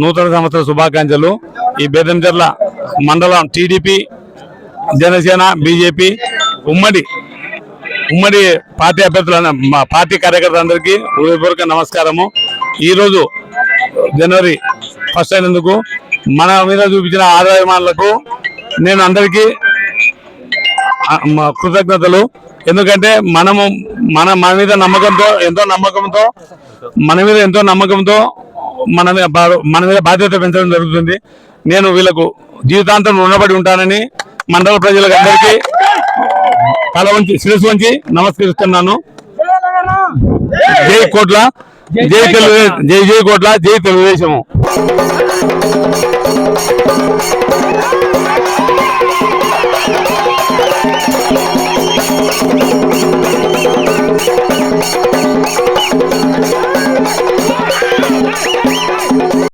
నూతన సంవత్సర శుభాకాంక్షలు. ఈ బేదంచెర్ల మండలం టీడీపీ జనసేన బీజేపీ ఉమ్మడి ఉమ్మడి పార్టీ అభ్యర్థుల మా పార్టీ కార్యకర్తలందరికీ హృదయపూర్వక నమస్కారము. ఈరోజు జనవరి ఫస్ట్ అయినందుకు మన మీద చూపించిన ఆదాయమానులకు నేను అందరికీ కృతజ్ఞతలు. ఎందుకంటే మనము మన మన మీద నమ్మకంతో ఎంతో నమ్మకంతో మన మీద ఎంతో నమ్మకంతో మన మీద మన మీద బాధ్యత పెంచడం జరుగుతుంది. నేను వీళ్ళకు జీవితాంతం రుణపడి ఉంటానని మండల ప్రజలకు అందరికీ తల వంచి శిరస్సు వంచి నమస్కరిస్తున్నాను. జై కోట్ల జై తెలుగుదేశం జై జై కోట్ల జై తెలుగుదేశము.